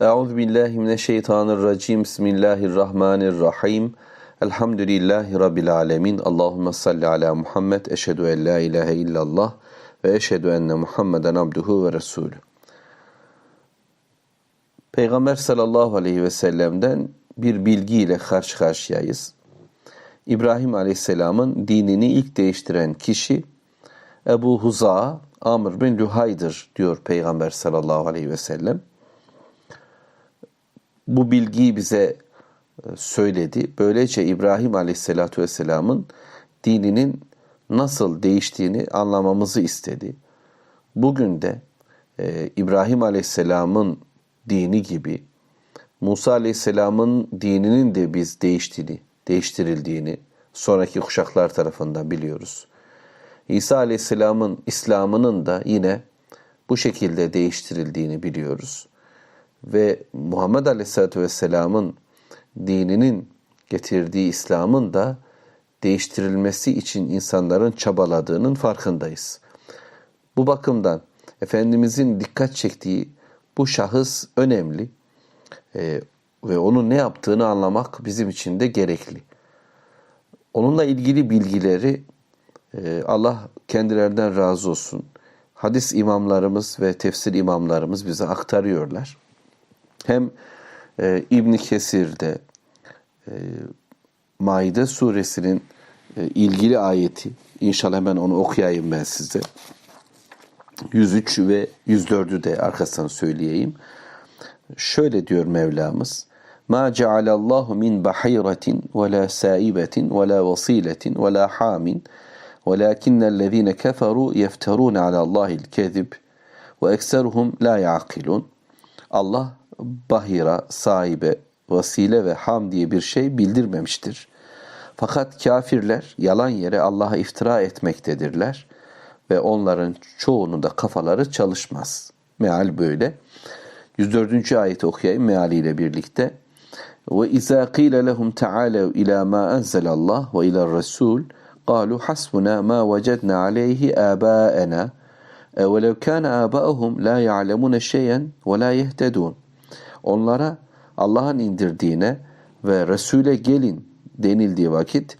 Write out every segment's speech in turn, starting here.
Euzu billahi mineşşeytanirracim. Bismillahirrahmanirrahim. Elhamdülillahi rabbil alamin. Allahumme salli ala Muhammed. Eşhedü en la ilahe illallah ve eşhedü enne Muhammeden abduhu ve resulü. Peygamber sallallahu aleyhi ve sellem'den bir bilgiyle karşı karşıyayız. İbrahim aleyhisselamın dinini ilk değiştiren kişi Ebu Huza Amr bin Luhay'dır diyor Peygamber sallallahu aleyhi ve sellem. Bu bilgiyi bize e, söyledi. Böylece İbrahim aleyhissalatu vesselamın dininin nasıl değiştiğini anlamamızı istedi. Bugün de e, İbrahim aleyhisselamın dini gibi Musa aleyhisselamın dininin de biz değiştiğini, değiştirildiğini sonraki kuşaklar tarafından biliyoruz. İsa aleyhisselamın İslam'ının da yine bu şekilde değiştirildiğini biliyoruz. Ve Muhammed aleyhisselatü vesselamın dininin getirdiği İslam'ın da değiştirilmesi için insanların çabaladığının farkındayız. Bu bakımdan Efendimizin dikkat çektiği bu şahıs önemli ee, ve onun ne yaptığını anlamak bizim için de gerekli. Onunla ilgili bilgileri e, Allah kendilerinden razı olsun. Hadis imamlarımız ve tefsir imamlarımız bize aktarıyorlar hem e, İbn Kesir'de e, Maide suresinin e, ilgili ayeti inşallah hemen onu okuyayım ben size. 103 ve 104'ü de arkasından söyleyeyim. Şöyle diyor Mevlamız. Ma cealallahu min bahiratin ve la saibetin ve la vasiletin ve la hamin velakinnellezine keferu yefterun ala Allahil kezib ve ekseruhum la yaqilun. Allah bahira, sahibe, vasile ve ham diye bir şey bildirmemiştir. Fakat kafirler yalan yere Allah'a iftira etmektedirler ve onların çoğunun da kafaları çalışmaz. Meal böyle. 104. ayeti okuyayım mealiyle birlikte. Ve izâ qîle lehum teâlev ilâ mâ enzelallah ve ilâ rasûl قالوا حسبنا ما وجدنا عليه آباءنا ولو كان آباؤهم لا يعلمون شيئا ولا يهتدون Onlara Allah'ın indirdiğine ve Resul'e gelin denildiği vakit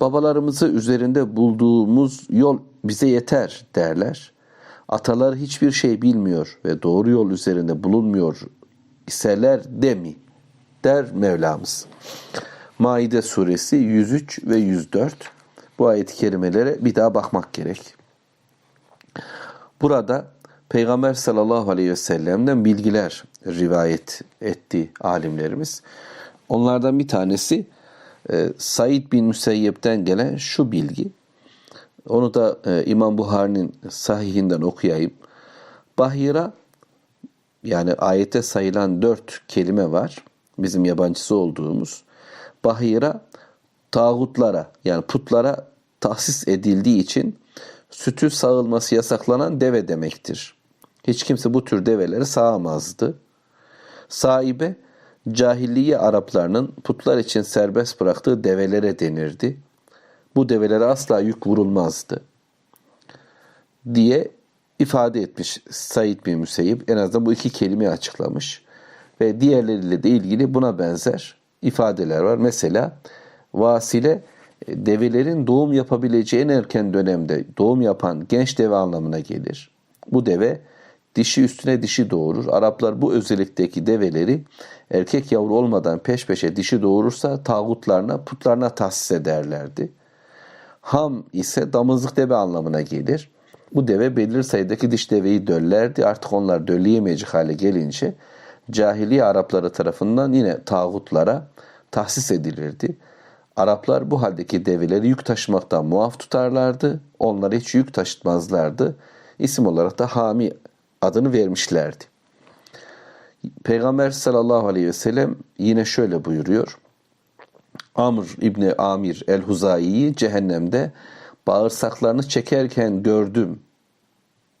babalarımızı üzerinde bulduğumuz yol bize yeter derler. Atalar hiçbir şey bilmiyor ve doğru yol üzerinde bulunmuyor iseler de mi? Der Mevlamız. Maide suresi 103 ve 104 bu ayet-i kerimelere bir daha bakmak gerek. Burada Peygamber sallallahu aleyhi ve sellem'den bilgiler rivayet etti alimlerimiz. Onlardan bir tanesi e, Said bin Müseyyep'ten gelen şu bilgi. Onu da e, İmam Buhari'nin sahihinden okuyayım. Bahira yani ayete sayılan dört kelime var. Bizim yabancısı olduğumuz. Bahira tağutlara yani putlara tahsis edildiği için sütü sağılması yasaklanan deve demektir. Hiç kimse bu tür develeri sağamazdı. Sahibe cahilliye Araplarının putlar için serbest bıraktığı develere denirdi. Bu develere asla yük vurulmazdı diye ifade etmiş Said bin Müseyyib. En azından bu iki kelimeyi açıklamış. Ve diğerleriyle de ilgili buna benzer ifadeler var. Mesela vasile e, develerin doğum yapabileceği en erken dönemde doğum yapan genç deve anlamına gelir. Bu deve dişi üstüne dişi doğurur. Araplar bu özellikteki develeri erkek yavru olmadan peş peşe dişi doğurursa tağutlarına, putlarına tahsis ederlerdi. Ham ise damızlık deve anlamına gelir. Bu deve belirli sayıdaki diş deveyi döllerdi. Artık onlar dölleyemeyecek hale gelince cahiliye Arapları tarafından yine tağutlara tahsis edilirdi. Araplar bu haldeki develeri yük taşımaktan muaf tutarlardı. Onlara hiç yük taşıtmazlardı. İsim olarak da Hami adını vermişlerdi. Peygamber sallallahu aleyhi ve sellem yine şöyle buyuruyor. Amr İbni Amir el-Huzayi'yi cehennemde bağırsaklarını çekerken gördüm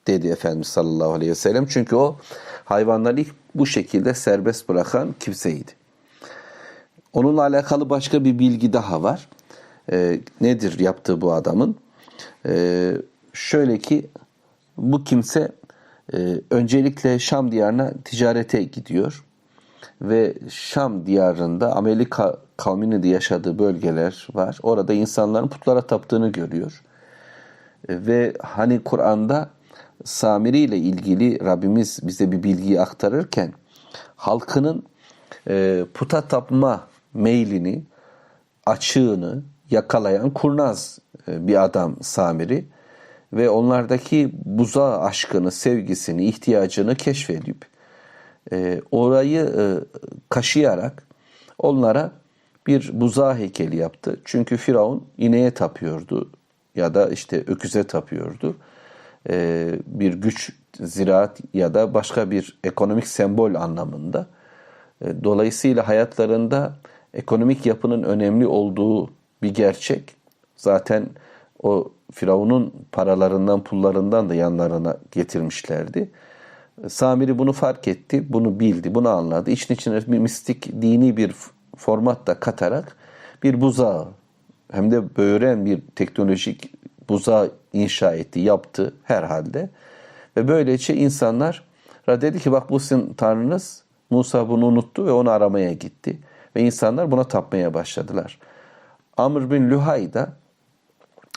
dedi Efendimiz sallallahu aleyhi ve sellem. Çünkü o hayvanları ilk bu şekilde serbest bırakan kimseydi. Onunla alakalı başka bir bilgi daha var. E, nedir yaptığı bu adamın? E, şöyle ki bu kimse e, öncelikle Şam diyarına ticarete gidiyor. ve Şam diyarında Amerika kavminin de yaşadığı bölgeler var. Orada insanların putlara taptığını görüyor. Ve hani Kur'an'da Samiri ile ilgili Rabbimiz bize bir bilgiyi aktarırken halkının e, puta tapma meylini, açığını yakalayan kurnaz e, bir adam Samiri ve onlardaki buza aşkını, sevgisini, ihtiyacını keşfedip e, orayı e, kaşıyarak onlara bir buza heykeli yaptı. Çünkü Firavun ineğe tapıyordu ya da işte öküze tapıyordu. E, bir güç, ziraat ya da başka bir ekonomik sembol anlamında. E, dolayısıyla hayatlarında ekonomik yapının önemli olduğu bir gerçek. Zaten o Firavun'un paralarından, pullarından da yanlarına getirmişlerdi. Samiri bunu fark etti, bunu bildi, bunu anladı. İçin içine bir mistik, dini bir format da katarak bir buzağı hem de böğren bir teknolojik buzağı inşa etti, yaptı herhalde. Ve böylece insanlar dedi ki bak bu sizin tanrınız. Musa bunu unuttu ve onu aramaya gitti. Ve insanlar buna tapmaya başladılar. Amr bin Luhay da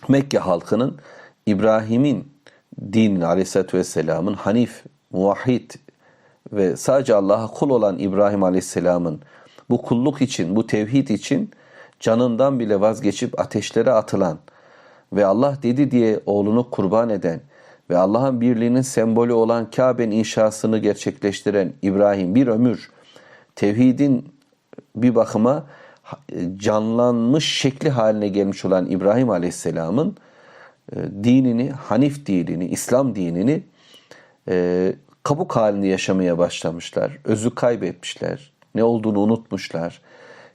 Mekke halkının İbrahim'in din aleyhissalatü vesselamın Hanif, muvahhid ve sadece Allah'a kul olan İbrahim aleyhisselamın bu kulluk için, bu tevhid için canından bile vazgeçip ateşlere atılan ve Allah dedi diye oğlunu kurban eden ve Allah'ın birliğinin sembolü olan Kabe'nin inşasını gerçekleştiren İbrahim bir ömür tevhidin bir bakıma canlanmış şekli haline gelmiş olan İbrahim Aleyhisselam'ın e, dinini, Hanif dinini, İslam dinini e, kabuk halinde yaşamaya başlamışlar. Özü kaybetmişler. Ne olduğunu unutmuşlar.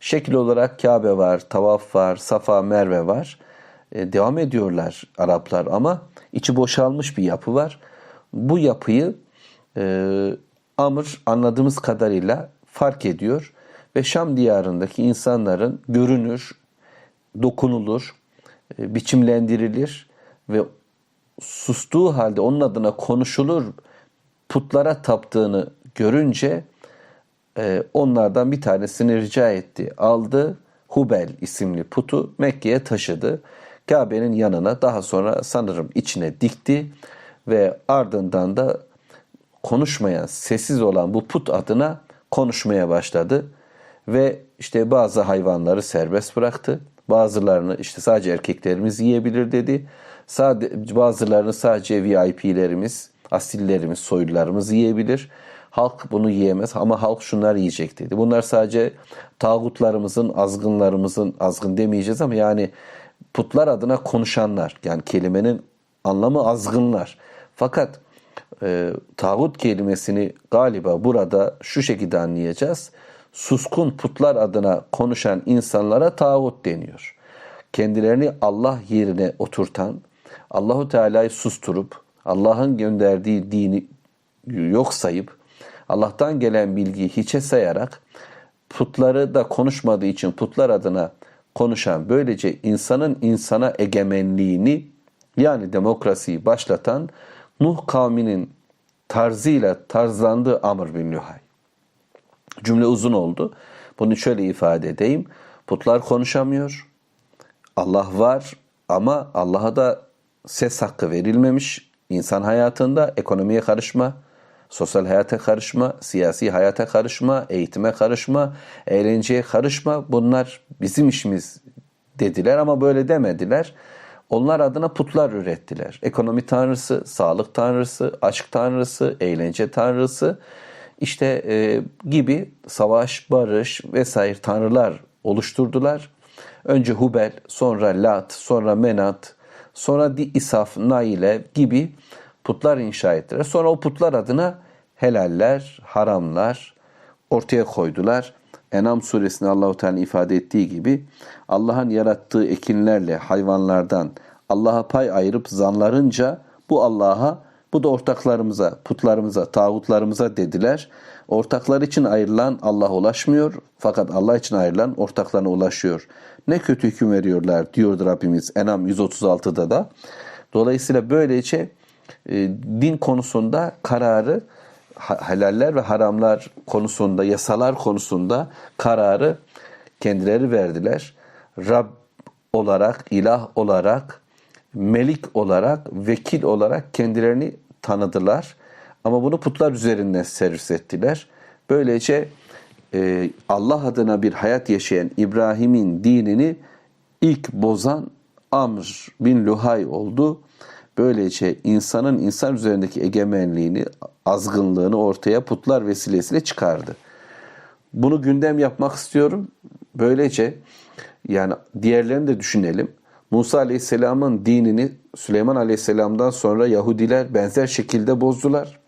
Şekil olarak Kabe var, tavaf var, Safa, Merve var. E, devam ediyorlar Araplar ama içi boşalmış bir yapı var. Bu yapıyı Amr anladığımız kadarıyla fark ediyor ve Şam diyarındaki insanların görünür, dokunulur, e, biçimlendirilir ve sustuğu halde onun adına konuşulur putlara taptığını görünce e, onlardan bir tanesini rica etti. Aldı Hubel isimli putu Mekke'ye taşıdı. Kabe'nin yanına daha sonra sanırım içine dikti ve ardından da konuşmayan, sessiz olan bu put adına konuşmaya başladı ve işte bazı hayvanları serbest bıraktı. Bazılarını işte sadece erkeklerimiz yiyebilir dedi. Sadece, bazılarını sadece VIP'lerimiz, asillerimiz, soylularımız yiyebilir. Halk bunu yiyemez ama halk şunlar yiyecek dedi. Bunlar sadece tağutlarımızın, azgınlarımızın, azgın demeyeceğiz ama yani putlar adına konuşanlar. Yani kelimenin anlamı azgınlar. Fakat e, tağut kelimesini galiba burada şu şekilde anlayacağız suskun putlar adına konuşan insanlara tağut deniyor. Kendilerini Allah yerine oturtan, Allahu Teala'yı susturup Allah'ın gönderdiği dini yok sayıp Allah'tan gelen bilgiyi hiçe sayarak putları da konuşmadığı için putlar adına konuşan böylece insanın insana egemenliğini yani demokrasiyi başlatan Nuh kavminin tarzıyla tarzlandığı Amr bin Luhay. Cümle uzun oldu. Bunu şöyle ifade edeyim. Putlar konuşamıyor. Allah var ama Allah'a da ses hakkı verilmemiş. İnsan hayatında ekonomiye karışma, sosyal hayata karışma, siyasi hayata karışma, eğitime karışma, eğlenceye karışma. Bunlar bizim işimiz dediler ama böyle demediler. Onlar adına putlar ürettiler. Ekonomi tanrısı, sağlık tanrısı, aşk tanrısı, eğlence tanrısı işte e, gibi savaş, barış vesaire tanrılar oluşturdular. Önce Hubel, sonra Lat, sonra Menat, sonra İsaf, Naile gibi putlar inşa ettiler. Sonra o putlar adına helaller, haramlar ortaya koydular. Enam suresinde Allahu Teala ifade ettiği gibi Allah'ın yarattığı ekinlerle hayvanlardan Allah'a pay ayırıp zanlarınca bu Allah'a bu da ortaklarımıza, putlarımıza, tağutlarımıza dediler. Ortaklar için ayrılan Allah ulaşmıyor fakat Allah için ayrılan ortaklarına ulaşıyor. Ne kötü hüküm veriyorlar diyordu Rabbimiz Enam 136'da da. Dolayısıyla böylece e, din konusunda kararı helaller ve haramlar konusunda, yasalar konusunda kararı kendileri verdiler. Rab olarak, ilah olarak, melik olarak, vekil olarak kendilerini tanıdılar. Ama bunu putlar üzerinden servis ettiler. Böylece e, Allah adına bir hayat yaşayan İbrahim'in dinini ilk bozan Amr bin Luhay oldu. Böylece insanın insan üzerindeki egemenliğini, azgınlığını ortaya putlar vesilesiyle çıkardı. Bunu gündem yapmak istiyorum. Böylece yani diğerlerini de düşünelim. Musa Aleyhisselam'ın dinini Süleyman Aleyhisselam'dan sonra Yahudiler benzer şekilde bozdular.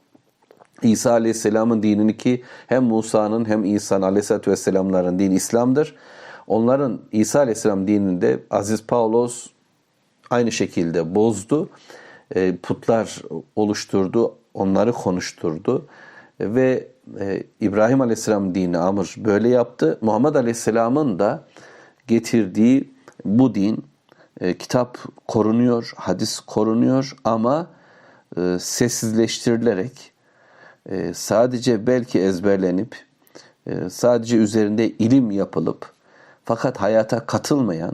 İsa Aleyhisselam'ın dinini ki hem Musa'nın hem İsa'nın Aleyhisselatü Vesselam'ların dini İslam'dır. Onların İsa Aleyhisselam dininde Aziz Paulos aynı şekilde bozdu. E, putlar oluşturdu, onları konuşturdu. Ve e, İbrahim Aleyhisselam dini Amr böyle yaptı. Muhammed Aleyhisselam'ın da getirdiği bu din, e, kitap korunuyor, hadis korunuyor ama e, sessizleştirilerek e, sadece belki ezberlenip e, sadece üzerinde ilim yapılıp fakat hayata katılmayan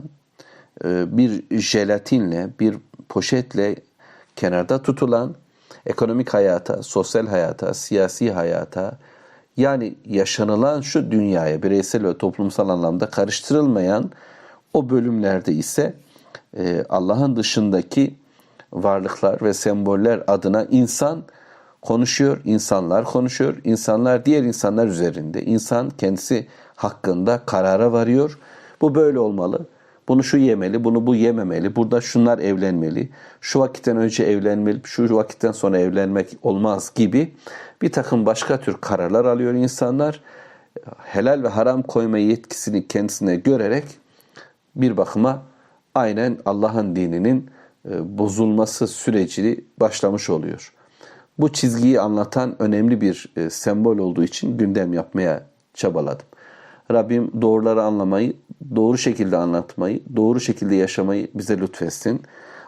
e, bir jelatinle, bir poşetle kenarda tutulan ekonomik hayata, sosyal hayata, siyasi hayata yani yaşanılan şu dünyaya bireysel ve toplumsal anlamda karıştırılmayan o bölümlerde ise e, Allah'ın dışındaki varlıklar ve semboller adına insan konuşuyor, insanlar konuşuyor, insanlar diğer insanlar üzerinde, insan kendisi hakkında karara varıyor. Bu böyle olmalı. Bunu şu yemeli, bunu bu yememeli. Burada şunlar evlenmeli. Şu vakitten önce evlenmeli, şu vakitten sonra evlenmek olmaz gibi bir takım başka tür kararlar alıyor insanlar. Helal ve haram koyma yetkisini kendisine görerek bir bakıma aynen Allah'ın dininin e, bozulması süreci başlamış oluyor. Bu çizgiyi anlatan önemli bir e, sembol olduğu için gündem yapmaya çabaladım. Rabbim doğruları anlamayı, doğru şekilde anlatmayı, doğru şekilde yaşamayı bize lütfetsin.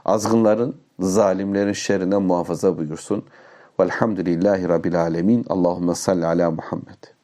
Azgınların, zalimlerin şerrinden muhafaza buyursun. Velhamdülillahi Rabbil Alemin. Allahümme salli ala Muhammed.